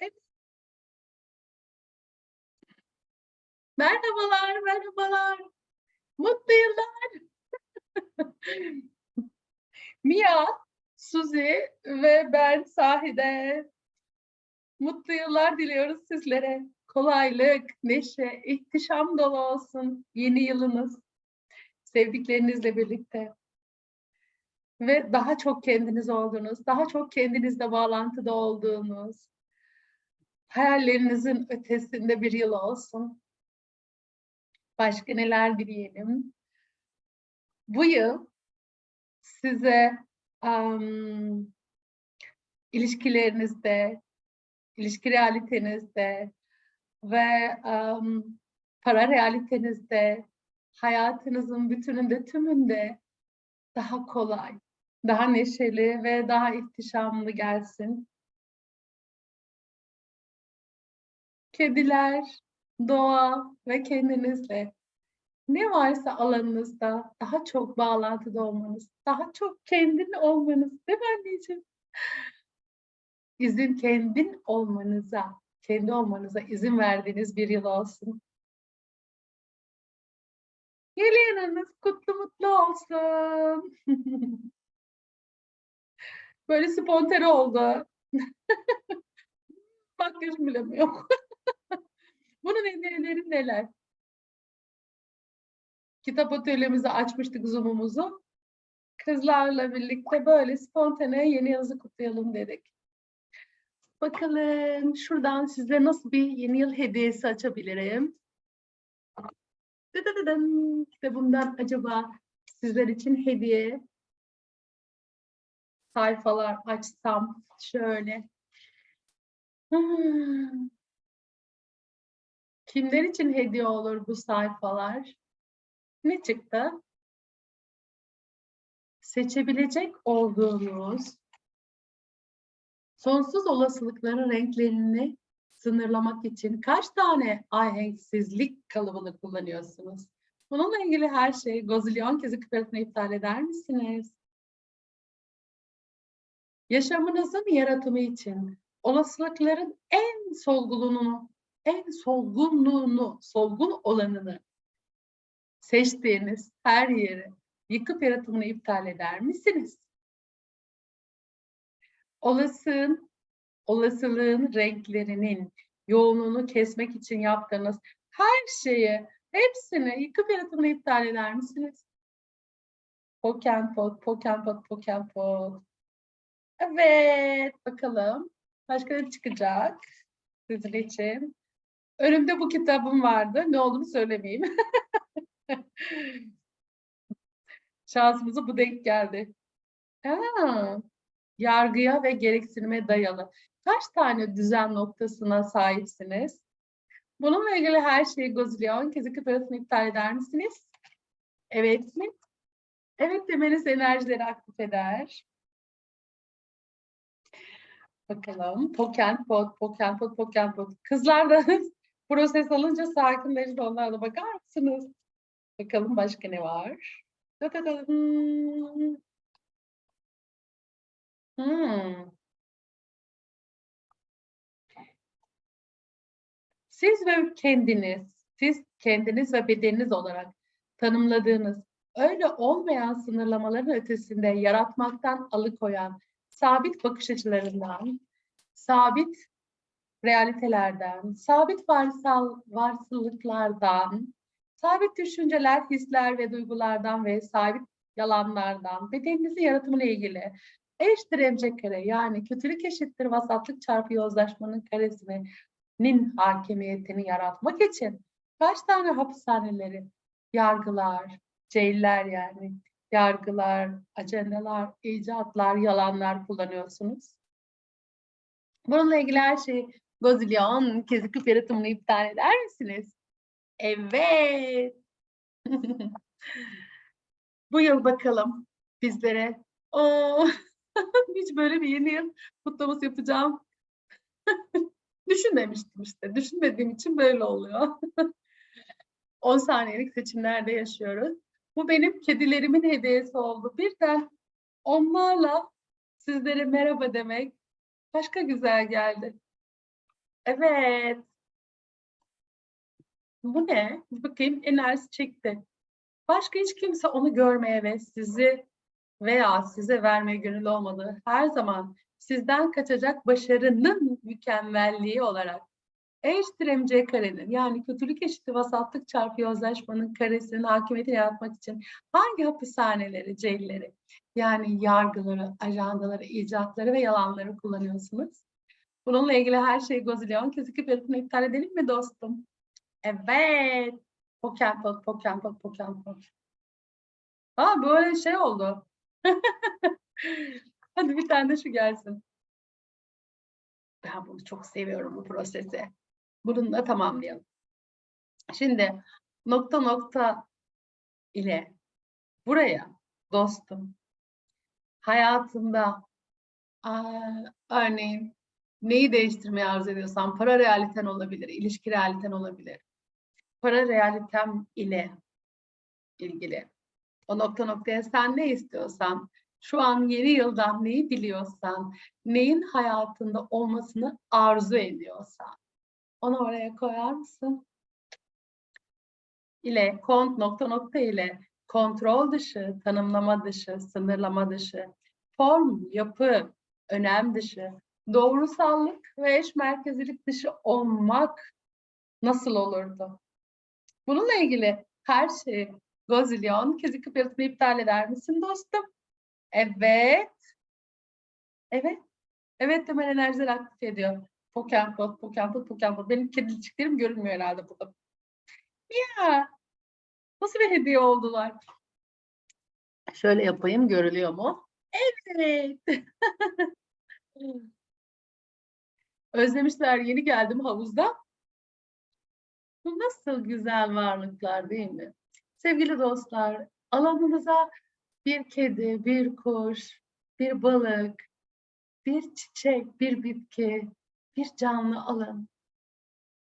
Evet. Merhabalar, merhabalar. Mutlu yıllar. Mia, Suzi ve ben Sahide. Mutlu yıllar diliyoruz sizlere. Kolaylık, neşe, ihtişam dolu olsun yeni yılınız. Sevdiklerinizle birlikte. Ve daha çok kendiniz olduğunuz, daha çok kendinizle bağlantıda olduğunuz, hayallerinizin ötesinde bir yıl olsun. Başka neler dileyelim? Bu yıl size am, ilişkilerinizde, ilişki realitenizde ve am, para realitenizde, hayatınızın bütününde, tümünde daha kolay, daha neşeli ve daha ihtişamlı gelsin. Kediler, doğa ve kendinizle ne varsa alanınızda daha çok bağlantıda olmanız, daha çok kendin olmanız, değil mi anneciğim? İzin kendin olmanıza, kendi olmanıza izin verdiğiniz bir yıl olsun. Yeni yılınız kutlu mutlu olsun. Böyle spontane oldu. Makyajım bile mi yok? Bunun hediyeleri neler? Kitap atölyemizi açmıştık Zoom'umuzu. Kızlarla birlikte böyle spontane yeni yılınızı kutlayalım dedik. Bakalım şuradan size nasıl bir yeni yıl hediyesi açabilirim? Dıdıdıdım. Kitabımdan acaba sizler için hediye sayfalar açsam şöyle. Hmm. Kimler için hediye olur bu sayfalar? Ne çıktı? Seçebilecek olduğunuz sonsuz olasılıkların renklerini sınırlamak için kaç tane ahenksizlik kalıbını kullanıyorsunuz? Bununla ilgili her şey gozilyon kezi küpeletini iptal eder misiniz? Yaşamınızın yaratımı için olasılıkların en solgunluğunu, en solgunluğunu, solgun olanını seçtiğiniz her yeri yıkıp yaratımını iptal eder misiniz? Olasığın, olasılığın renklerinin yoğunluğunu kesmek için yaptığınız her şeyi, hepsini yıkıp yaratımını iptal eder misiniz? Pokenpot, Pokenpot, Pokenpot. Evet, bakalım. Başka ne çıkacak sizin için? Önümde bu kitabım vardı. Ne olduğunu söylemeyeyim. Şansımıza bu denk geldi. Aa, yargıya ve gereksinime dayalı. Kaç tane düzen noktasına sahipsiniz? Bununla ilgili her şeyi Gozilyon, Kezikli parasını iptal eder misiniz? Evet mi? Evet demeniz enerjileri aktif eder. Bakalım. Pokenpot, Pokenpot, Pokenpot. Kızlar da proses alınca sakinleşti onlarla bakar mısınız? Bakalım başka ne var? Hmm. Siz ve kendiniz, siz kendiniz ve bedeniniz olarak tanımladığınız öyle olmayan sınırlamaların ötesinde yaratmaktan alıkoyan sabit bakış açılarından, sabit realitelerden, sabit varsal varsılıklardan, sabit düşünceler, hisler ve duygulardan ve sabit yalanlardan, bedeninizin yaratımıyla ilgili eşittir mc kare yani kötülük eşittir vasatlık çarpı yozlaşmanın karesinin hakimiyetini yaratmak için kaç tane hapishaneleri, yargılar, ceyiller yani yargılar, acendalar, icatlar, yalanlar kullanıyorsunuz. Bununla ilgili her şeyi Gozilyon kezikip yaratımını iptal eder misiniz? Evet. Bu yıl bakalım bizlere. Oo, hiç böyle bir yeni yıl kutlaması yapacağım. Düşünmemiştim işte. Düşünmediğim için böyle oluyor. 10 saniyelik seçimlerde yaşıyoruz. Bu benim kedilerimin hediyesi oldu. Birden onlarla sizlere merhaba demek başka güzel geldi. Evet. Bu ne? Bakayım enerji çekti. Başka hiç kimse onu görmeye ve sizi veya size vermeye gönüllü olmadığı her zaman sizden kaçacak başarının mükemmelliği olarak E eşittir mc karenin yani kötülük eşittir vasatlık çarpı yozlaşmanın karesinin hakimiyetini yaratmak için hangi hapishaneleri, celleri yani yargıları, ajandaları, icatları ve yalanları kullanıyorsunuz? Bununla ilgili her şeyi Gozilyon kesikip yaratını iptal edelim mi dostum? Evet. Pokemon, Pokemon, Pokemon. Aa böyle şey oldu. Hadi bir tane de şu gelsin. Ben bunu çok seviyorum bu prosesi. Bununla tamamlayalım. Şimdi nokta nokta ile buraya dostum hayatında aa, örneğin neyi değiştirmeyi arzu ediyorsan para realiten olabilir, ilişki realiten olabilir. Para realitem ile ilgili. O nokta noktaya sen ne istiyorsan, şu an yeni yıldan neyi biliyorsan, neyin hayatında olmasını arzu ediyorsan, onu oraya koyar mısın? ile kont nokta nokta ile. Kontrol dışı, tanımlama dışı, sınırlama dışı, form, yapı, önem dışı, doğrusallık ve eş merkezilik dışı olmak nasıl olurdu? Bununla ilgili her şeyi Gozilyon kezikip yaratımı iptal eder misin dostum? Evet. Evet. Evet temel enerjiler aktif ediyor. Pokemon, Pokemon, Pokemon. Benim kediciklerim görünmüyor herhalde burada. Ya. Nasıl bir hediye oldular? Şöyle yapayım görülüyor mu? Evet. Özlemişler yeni geldim havuzda. Bu nasıl güzel varlıklar değil mi? Sevgili dostlar, alanınıza bir kedi, bir kuş, bir balık, bir çiçek, bir bitki, bir canlı alın.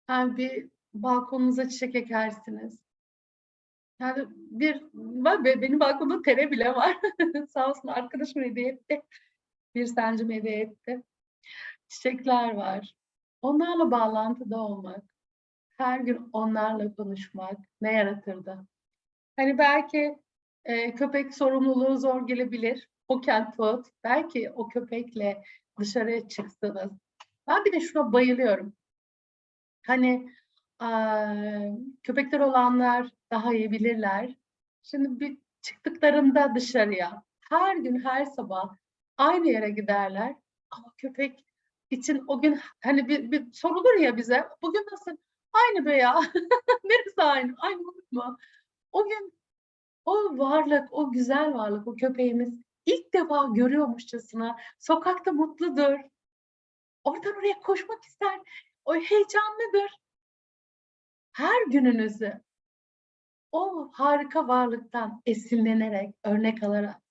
Yani bir balkonunuza çiçek ekersiniz. Yani bir, bak be- benim balkonumda tere bile var. Sağ olsun arkadaşım hediye etti. Bir sancım hediye etti. Çiçekler var. Onlarla bağlantıda olmak, her gün onlarla konuşmak ne yaratırdı? Hani belki e, köpek sorumluluğu zor gelebilir. O can put. Belki o köpekle dışarıya çıksınız. Ben bir de şuna bayılıyorum. Hani eee, köpekler olanlar daha iyi bilirler. Şimdi bir çıktıklarında dışarıya her gün her sabah aynı yere giderler. Ama köpek için o gün hani bir, bir sorulur ya bize bugün nasıl? Aynı be ya. Neresi aynı? Aynı mu? O gün o varlık, o güzel varlık, o köpeğimiz ilk defa görüyormuşçasına sokakta mutludur. Oradan oraya koşmak ister. O heyecanlıdır. Her gününüzü o harika varlıktan esinlenerek, örnek alarak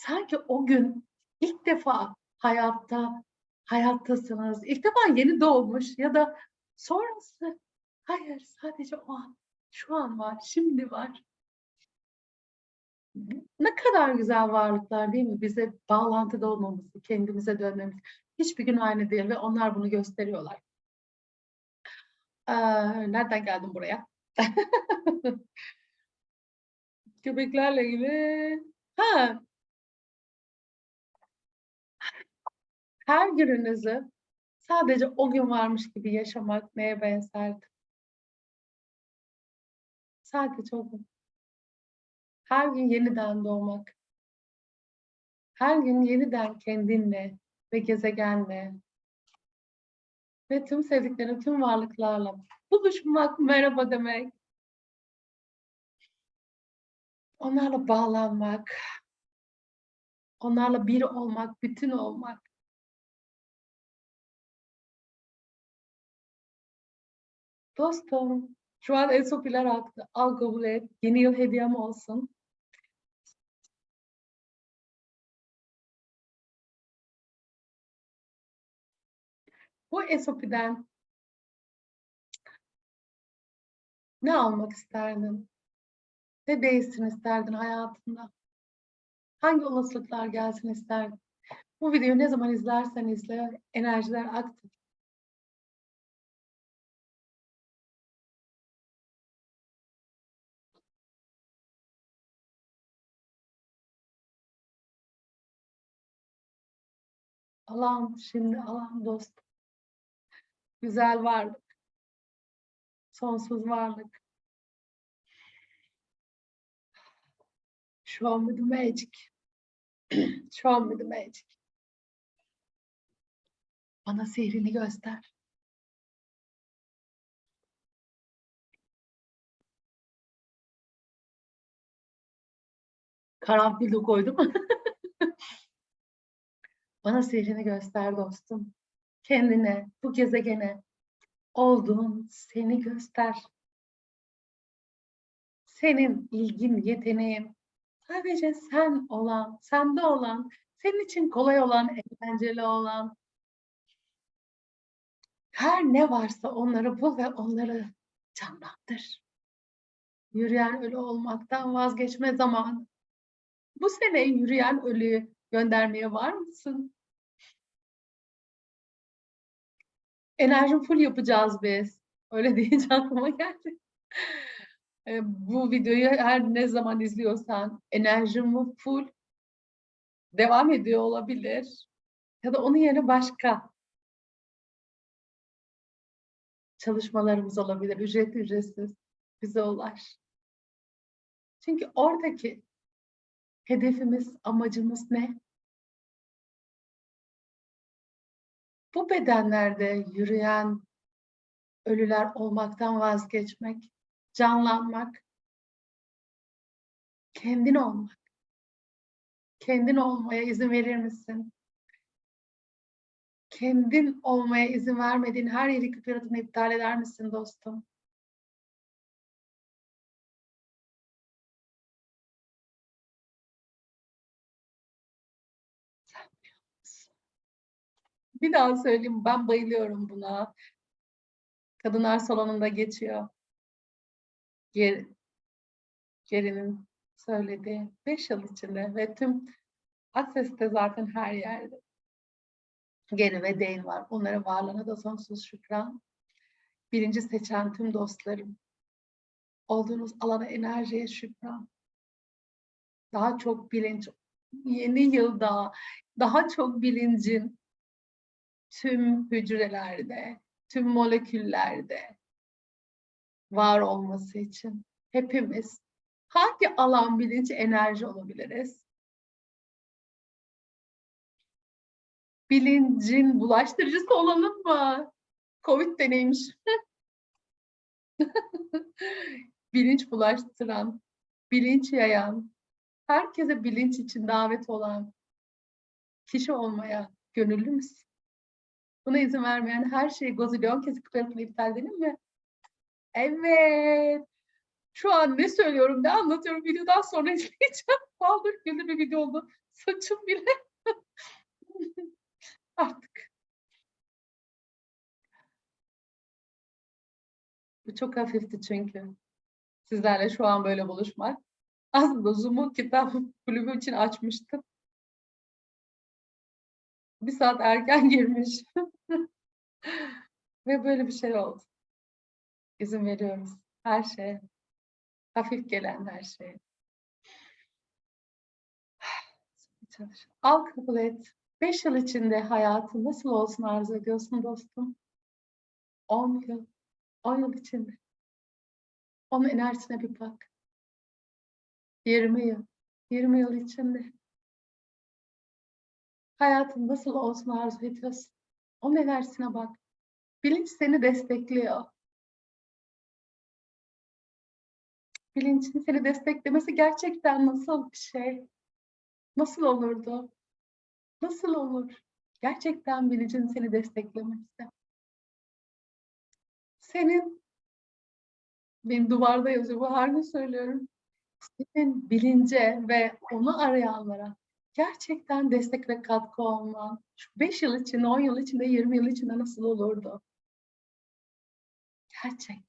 sanki o gün ilk defa hayatta, hayattasınız, ilk defa yeni doğmuş ya da sonrası. Hayır, sadece o an, şu an var, şimdi var. Ne kadar güzel varlıklar değil mi? Bize bağlantıda olmamızı, kendimize dönmemiz. Hiçbir gün aynı değil ve onlar bunu gösteriyorlar. Ee, nereden geldim buraya? Köpeklerle ilgili. Ha. Her gününüzü sadece o gün varmış gibi yaşamak neye benzerdi? Sadece o gün. Her gün yeniden doğmak. Her gün yeniden kendinle ve gezegenle ve tüm sevdiklerin, tüm varlıklarla buluşmak, merhaba demek. Onlarla bağlanmak, onlarla bir olmak, bütün olmak. Dostum, şu an esopiler aktı. Al kabul et. Yeni yıl hediyem olsun. Bu esopiden ne almak isterdin? Ne değişsin isterdin hayatında? Hangi olasılıklar gelsin isterdin? Bu videoyu ne zaman izlersen izle, enerjiler aktif. Alan, şimdi alan dost. Güzel varlık. Sonsuz varlık. Show me the magic. Show me the magic. Bana sihrini göster. Karanfil de koydum. Bana sihrini göster dostum. Kendine, bu gezegene olduğun seni göster. Senin ilgin, yeteneğin, sadece sen olan, sende olan, senin için kolay olan, eğlenceli olan, her ne varsa onları bul ve onları canlandır. Yürüyen ölü olmaktan vazgeçme zamanı. Bu sene yürüyen ölüyü göndermeye var mısın? Enerji full yapacağız biz. Öyle deyince aklıma geldi. E, Bu videoyu her ne zaman izliyorsan enerjim full devam ediyor olabilir. Ya da onun yerine başka çalışmalarımız olabilir. Ücretli ücretsiz bize ulaş. Çünkü oradaki hedefimiz, amacımız ne? Bu bedenlerde yürüyen ölüler olmaktan vazgeçmek, canlanmak, kendin olmak. Kendin olmaya izin verir misin? Kendin olmaya izin vermediğin her yeri kıpırdatını iptal eder misin dostum? Bir daha söyleyeyim, ben bayılıyorum buna. Kadınlar salonunda geçiyor. Ger Geri'nin söylediği 5 yıl içinde ve tüm Akses'te zaten her yerde. Geri ve Deyn var. Onlara varlığına da sonsuz şükran. Birinci seçen tüm dostlarım. Olduğunuz alana enerjiye şükran. Daha çok bilinç. Yeni yılda daha çok bilincin tüm hücrelerde, tüm moleküllerde var olması için hepimiz hangi alan bilinç enerji olabiliriz? Bilincin bulaştırıcısı olalım mı? Covid deneymiş. bilinç bulaştıran, bilinç yayan, herkese bilinç için davet olan kişi olmaya gönüllü müsün? Buna izin vermeyen her şeyi gozilyon kez kıpırtını iptal edelim mi? Evet. Şu an ne söylüyorum, ne anlatıyorum videodan sonra izleyeceğim. Baldır güldür bir video oldu. Saçım bile. Artık. Bu çok hafifti çünkü. Sizlerle şu an böyle buluşmak. Aslında Zoom'u kitap kulübü için açmıştım. Bir saat erken girmiş. Ve böyle bir şey oldu. İzin veriyoruz. Her şeye. Hafif gelen her şeye. Al kabul et. Beş yıl içinde hayatı nasıl olsun arzu ediyorsun dostum? On yıl. On yıl içinde. Onun enerjisine bir bak. Yirmi yıl. Yirmi yıl içinde. Hayatın nasıl olsun arzu ediyorsun? Onun enerjisine bak. Bilinç seni destekliyor. Bilincin seni desteklemesi gerçekten nasıl bir şey? Nasıl olurdu? Nasıl olur? Gerçekten bilincin seni desteklemesi. Senin, benim duvarda yazıyor, bu her söylüyorum. Senin bilince ve onu arayanlara gerçekten destek ve katkı olman, şu 5 yıl içinde, 10 yıl içinde, 20 yıl içinde nasıl olurdu? Gerçek.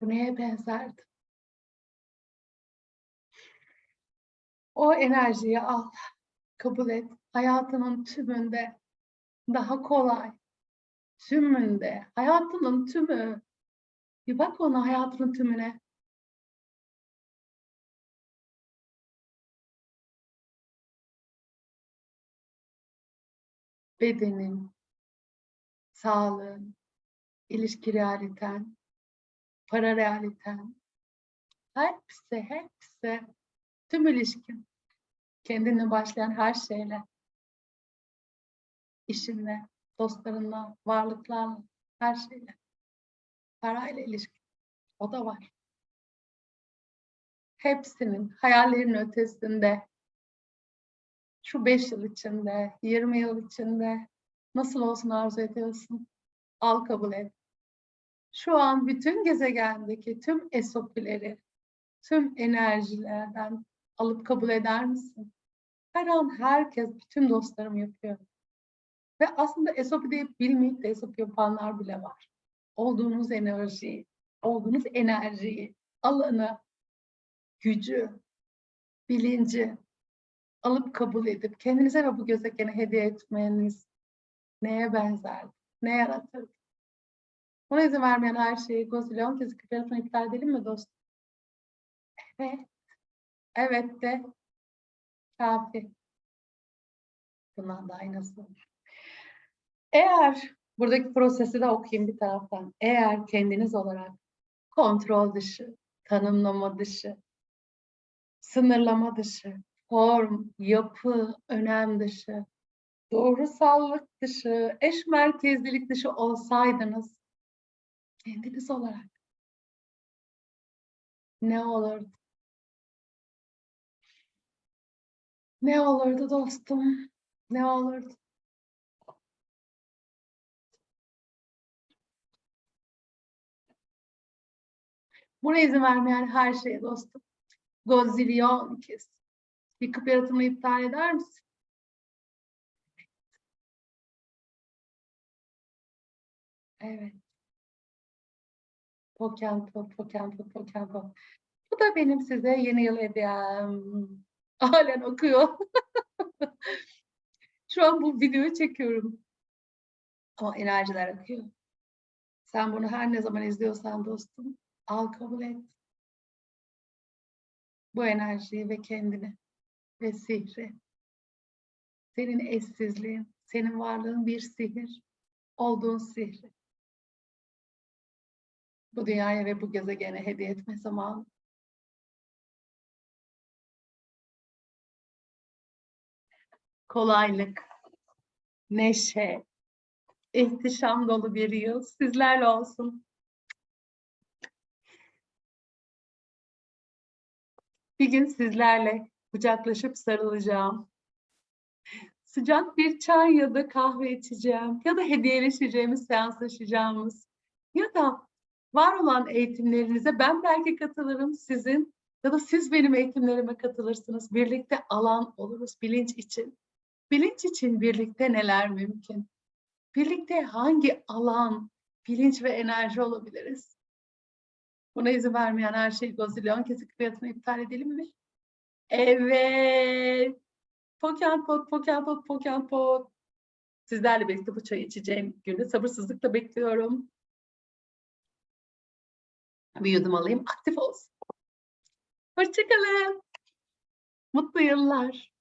Bu neye benzerdi? O enerjiyi al, kabul et, hayatının tümünde daha kolay, tümünde, hayatının tümü. Bir bak ona hayatının tümüne. Bedenin, sağlığın, ilişki realiten, para realiten, hepsi, hepsi, tüm ilişkin, kendinle başlayan her şeyle, işinle, dostlarınla, varlıklarla, her şeyle, parayla ilişki, o da var. Hepsinin hayallerin ötesinde, şu beş yıl içinde, 20 yıl içinde nasıl olsun arzu ediyorsun? Al kabul et. Şu an bütün gezegendeki tüm esopileri, tüm enerjilerden alıp kabul eder misin? Her an herkes, bütün dostlarım yapıyor. Ve aslında esopi deyip bilmeyip de esopi yapanlar bile var. Olduğunuz enerjiyi, olduğunuz enerjiyi, alanı, gücü, bilinci alıp kabul edip kendinize ve bu gezegene hediye etmeniz neye benzer, ne yaratır? Buna izin vermeyen her şeyi Gozilyon kez telefonu iptal edelim mi dostum? Evet. Evet de kafi. Bundan daha iyi? Eğer buradaki prosesi de okuyayım bir taraftan. Eğer kendiniz olarak kontrol dışı, tanımlama dışı, sınırlama dışı, form, yapı, önem dışı, doğrusallık dışı, eş merkezlilik dışı olsaydınız kendiniz olarak ne olurdu? Ne olurdu dostum? Ne olurdu? Buna izin vermeyen her şeye dostum. Gozilyon kez. Yıkıp yaratımı iptal eder misin? Evet. Pokemon, Pokemon, Pokemon. Bu da benim size yeni yıl hediyem. Halen okuyor. Şu an bu videoyu çekiyorum. Ama enerjiler akıyor. Sen bunu her ne zaman izliyorsan dostum, al kabul et. Bu enerjiyi ve kendini ve sihri. Senin eşsizliğin, senin varlığın bir sihir, olduğun sihri. Bu dünyaya ve bu gezegene hediye etme zamanı. Kolaylık, neşe, ihtişam dolu bir yıl sizlerle olsun. Bir gün sizlerle kucaklaşıp sarılacağım. Sıcak bir çay ya da kahve içeceğim ya da hediyeleşeceğimiz, seanslaşacağımız ya da var olan eğitimlerinize ben belki katılırım sizin ya da siz benim eğitimlerime katılırsınız. Birlikte alan oluruz bilinç için. Bilinç için birlikte neler mümkün? Birlikte hangi alan, bilinç ve enerji olabiliriz? Buna izin vermeyen her şeyi Gozilyon kesik fiyatını iptal edelim mi? Evet. Pokenpot, Pokenpot, Pokenpot. Sizlerle birlikte bu çayı içeceğim günü sabırsızlıkla bekliyorum. Bir yudum alayım, aktif olsun. Hoşçakalın. Mutlu yıllar.